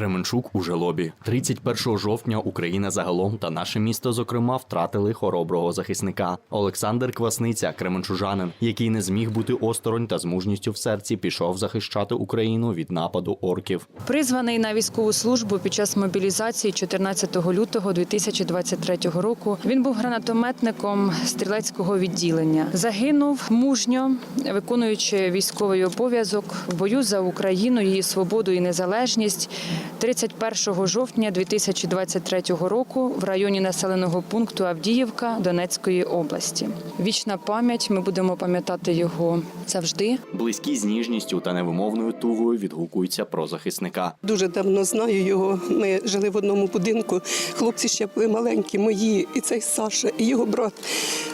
Кременчук у жалобі. 31 жовтня Україна загалом та наше місто, зокрема, втратили хороброго захисника. Олександр Квасниця, кременчужанин, який не зміг бути осторонь та з мужністю в серці пішов захищати Україну від нападу орків. Призваний на військову службу під час мобілізації 14 лютого 2023 року. Він був гранатометником стрілецького відділення. Загинув мужньо, виконуючи військовий обов'язок в бою за Україну, її свободу і незалежність 31 жовтня 2023 року в районі населеного пункту Авдіївка Донецької області. Вічна пам'ять. Ми будемо пам'ятати його завжди. Близькі з ніжністю та невимовною тугою відгукуються про захисника. Дуже давно знаю його. Ми жили в одному будинку. Хлопці ще були маленькі, мої, і цей Саша, і його брат.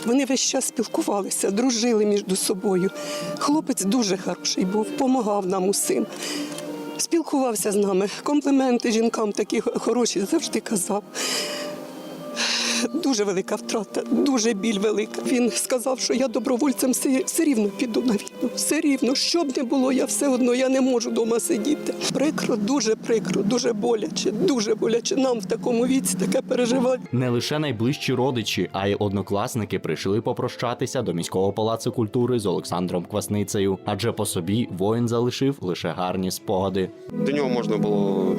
Вони весь час спілкувалися, дружили між собою. Хлопець дуже хороший був, допомагав нам усім. Спілкувався з нами, компліменти жінкам такі хороші завжди казав. Дуже велика втрата, дуже біль велика. Він сказав, що я добровольцем все, все рівно піду на війну. Все рівно, що б не було, я все одно я не можу вдома сидіти. Прикро, дуже прикро, дуже боляче, дуже боляче. Нам в такому віці таке переживати. Не лише найближчі родичі, а й однокласники прийшли попрощатися до міського палацу культури з Олександром Квасницею, адже по собі воїн залишив лише гарні спогади. До нього можна було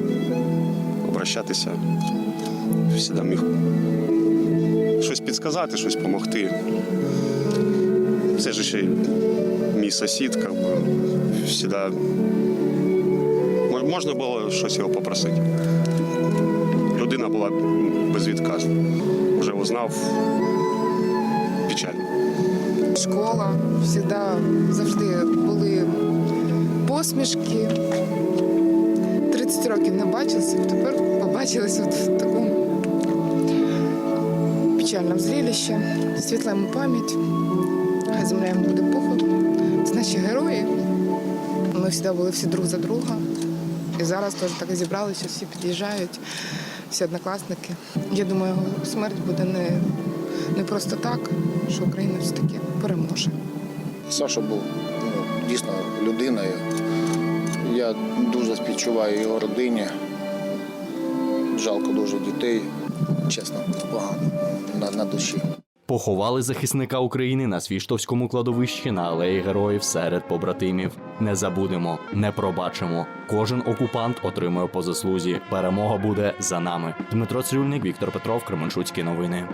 обращатися. Всегда міг щось підказати, щось допомогти. Це ж ще мій сусід, як би, всегда можна було щось його попросити. Людина була безвідказна. Вже узнав печально. Школа всегда завжди були посмішки. 30 років не бачилися, тепер побачилися в такому печальному зрелищі. Світла йому пам'ять, хай земля йому буде пухом. Це наші герої. Ми завжди були всі друг за друга. І зараз теж так зібралися, всі під'їжджають, всі однокласники. Я думаю, смерть буде не, не просто так, що Україна все-таки переможе. Саша був ну, дійсно людиною. Я дуже співчуваю його родині. Жалко дуже дітей. Чесно, погано на, на душі. Поховали захисника України на Свіштовському кладовищі на алеї героїв серед побратимів. Не забудемо, не пробачимо. Кожен окупант отримує по заслузі. Перемога буде за нами. Дмитро Црюльник, Віктор Петров, Кременчуцькі новини.